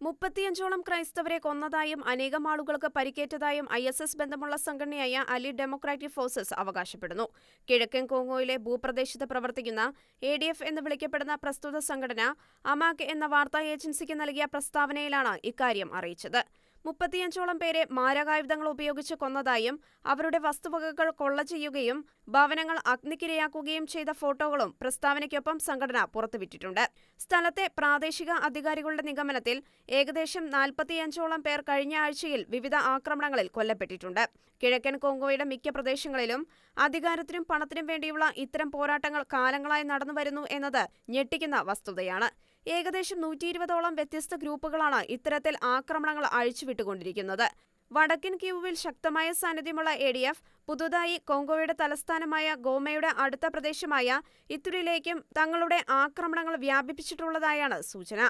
മുപ്പത്തിയഞ്ചോളം ക്രൈസ്തവരെ കൊന്നതായും അനേകം ആളുകൾക്ക് പരിക്കേറ്റതായും ഐ എസ് എസ് ബന്ധമുള്ള സംഘടനയായ അലി ഡെമോക്രാറ്റിക് ഫോഴ്സസ് അവകാശപ്പെടുന്നു. കിഴക്കൻ കോങ്ങോയിലെ ഭൂപ്രദേശത്ത് പ്രവർത്തിക്കുന്ന എ ഡി എഫ് എന്ന് വിളിക്കപ്പെടുന്ന പ്രസ്തുത സംഘടന അമാക് എന്ന വാർത്താ ഏജൻസിക്ക് നൽകിയ പ്രസ്താവനയിലാണ് ഇക്കാര്യം അറിയിച്ചത്. മുപ്പത്തിയഞ്ചോളം പേരെ മാരകായുധങ്ങൾ ഉപയോഗിച്ച് കൊന്നതായും അവരുടെ വസ്തുവകകൾ കൊള്ള ചെയ്യുകയും ഭവനങ്ങൾ അഗ്നിക്കിരയാക്കുകയും ചെയ്ത ഫോട്ടോകളും പ്രസ്താവനയ്ക്കൊപ്പം സംഘടന പുറത്തുവിട്ടിട്ടുണ്ട്. സ്ഥലത്തെ പ്രാദേശിക അധികാരികളുടെ നിഗമനത്തിൽ ഏകദേശം നാൽപ്പത്തിയഞ്ചോളം പേർ കഴിഞ്ഞ ആഴ്ചയിൽ വിവിധ ആക്രമണങ്ങളിൽ കൊല്ലപ്പെട്ടിട്ടുണ്ട്. കിഴക്കൻ കോങ്കോയുടെ മിക്ക പ്രദേശങ്ങളിലും അധികാരത്തിനും പണത്തിനും വേണ്ടിയുള്ള ഇത്തരം പോരാട്ടങ്ങൾ കാലങ്ങളായി നടന്നുവരുന്നു എന്നത് ഞെട്ടിക്കുന്ന വസ്തുതയാണ്. ഏകദേശം നൂറ്റി ഇരുപതോളം വ്യത്യസ്ത ഗ്രൂപ്പുകളാണ് ഇത്തരത്തിൽ ആക്രമണങ്ങൾ അഴിച്ചുവിട്ടുകൊണ്ടിരിക്കുന്നത്. വടക്കൻ ക്യൂവിൽ ശക്തമായ സാന്നിധ്യമുള്ള എ ഡി എഫ് പുതുതായി കോങ്കോയുടെ തലസ്ഥാനമായ ഗോമയുടെ അടുത്ത പ്രദേശമായ ഇത്തുരിലേക്കും തങ്ങളുടെ ആക്രമണങ്ങൾ വ്യാപിപ്പിച്ചിട്ടുള്ളതായാണ് സൂചന.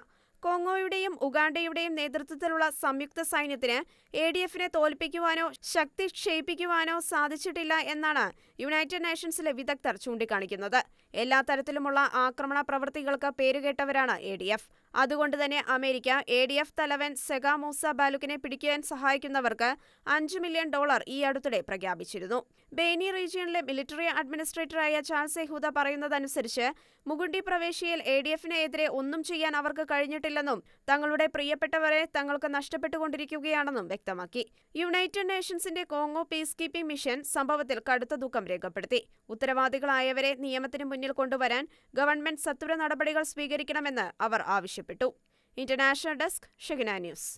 കോങ്ങോയുടെയും ഉഗാണ്ടയുടെയും നേതൃത്വത്തിലുള്ള സംയുക്ത സൈന്യത്തിന് എ ഡി എഫിനെ തോൽപ്പിക്കുവാനോ ശക്തി ക്ഷയിപ്പിക്കുവാനോ സാധിച്ചിട്ടില്ല എന്നാണ് യുണൈറ്റഡ് നേഷൻസിലെ വിദഗ്ധർ ചൂണ്ടിക്കാണിക്കുന്നത്. എല്ലാ തരത്തിലുമുള്ള ആക്രമണ പ്രവൃത്തികൾക്ക് പേരുകേട്ടവരാണ് എ ഡി എഫ് അതുകൊണ്ട് തന്നെ അമേരിക്ക എ ഡി എഫ് തലവൻ സെഗാ മൂസ ബാലുക്കിനെ പിടിക്കാൻ സഹായിക്കുന്നവർക്ക് അഞ്ച് മില്യൺ ഡോളർ ഈ അടുത്തിടെ പ്രഖ്യാപിച്ചിരുന്നു. ബേനി റീജിയണിലെ മിലിറ്ററി അഡ്മിനിസ്ട്രേറ്ററായ ചാൾസ് എഹൂദ പറയുന്നതനുസരിച്ച് മുകുണ്ടി പ്രവേശിയിൽ എ ഡി എഫിനെതിരെ ഒന്നും ചെയ്യാൻ അവർക്ക് കഴിഞ്ഞിട്ടില്ലെന്നും തങ്ങളുടെ പ്രിയപ്പെട്ടവരെ തങ്ങൾക്ക് നഷ്ടപ്പെട്ടുകൊണ്ടിരിക്കുകയാണെന്നും വ്യക്തമാക്കി. യുണൈറ്റഡ് നേഷൻസിന്റെ കോങ്ങോ പീസ് കീപ്പിംഗ് മിഷൻ സംഭവത്തിൽ കടുത്ത ദുഃഖം രേഖപ്പെടുത്തി. ഉത്തരവാദികളായവരെ നിയമത്തിന് മുന്നിൽ കൊണ്ടുവരാൻ ഗവൺമെന്റ് സത്വര നടപടികൾ സ്വീകരിക്കണമെന്ന് അവർ ആവശ്യപ്പെട്ടു. International desk ഷെഗിന news